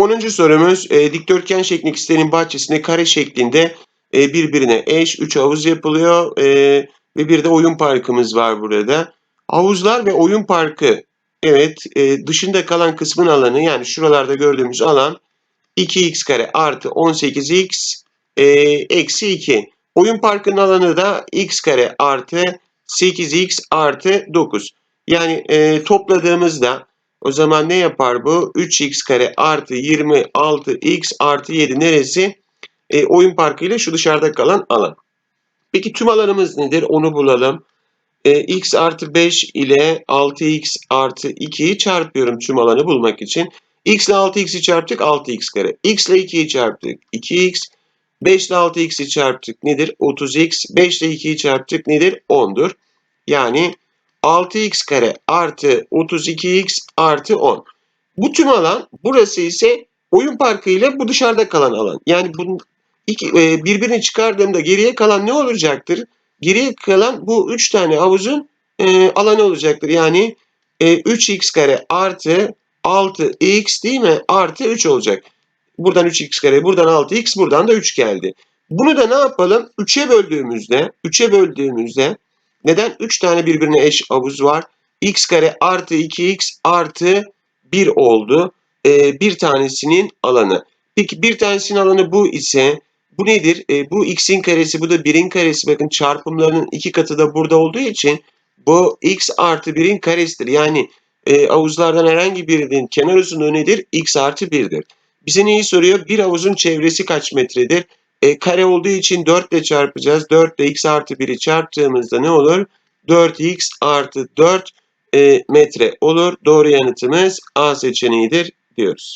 10. sorumuz e, dikdörtgen şeklindeki sitenin bahçesinde kare şeklinde e, birbirine eş 3 havuz yapılıyor e, ve bir de oyun parkımız var burada. Havuzlar ve oyun parkı evet e, dışında kalan kısmın alanı yani şuralarda gördüğümüz alan 2x kare artı 18x e, eksi 2. Oyun parkının alanı da x kare artı 8x artı 9. Yani e, topladığımızda o zaman ne yapar bu? 3x kare artı 26x artı 7 neresi? E, oyun parkı ile şu dışarıda kalan alan. Peki tüm alanımız nedir? Onu bulalım. E, x artı 5 ile 6x artı 2'yi çarpıyorum tüm alanı bulmak için. x ile 6x'i çarptık 6x kare. x ile 2'yi çarptık 2x. 5 ile 6x'i çarptık nedir? 30x. 5 ile 2'yi çarptık nedir? 10'dur. Yani 6x kare artı 32x artı 10. Bu tüm alan burası ise oyun parkı ile bu dışarıda kalan alan. Yani bunun iki, e, birbirini çıkardığımda geriye kalan ne olacaktır? Geriye kalan bu 3 tane havuzun e, alanı olacaktır. Yani e, 3x kare artı 6x değil mi? Artı 3 olacak. Buradan 3x kare, buradan 6x, buradan da 3 geldi. Bunu da ne yapalım? 3'e böldüğümüzde, 3'e böldüğümüzde neden 3 tane birbirine eş havuz var? x kare artı 2x artı 1 oldu. Ee, bir tanesinin alanı. Peki bir tanesinin alanı bu ise bu nedir? Ee, bu x'in karesi bu da 1'in karesi. Bakın çarpımlarının iki katı da burada olduğu için bu x artı 1'in karesidir. Yani e, havuzlardan herhangi birinin kenar uzunluğu nedir? x artı 1'dir. Bize neyi soruyor? Bir havuzun çevresi kaç metredir? E, kare olduğu için 4 ile çarpacağız. 4 ile x artı 1'i çarptığımızda ne olur? 4x artı 4 e, metre olur. Doğru yanıtımız A seçeneğidir diyoruz.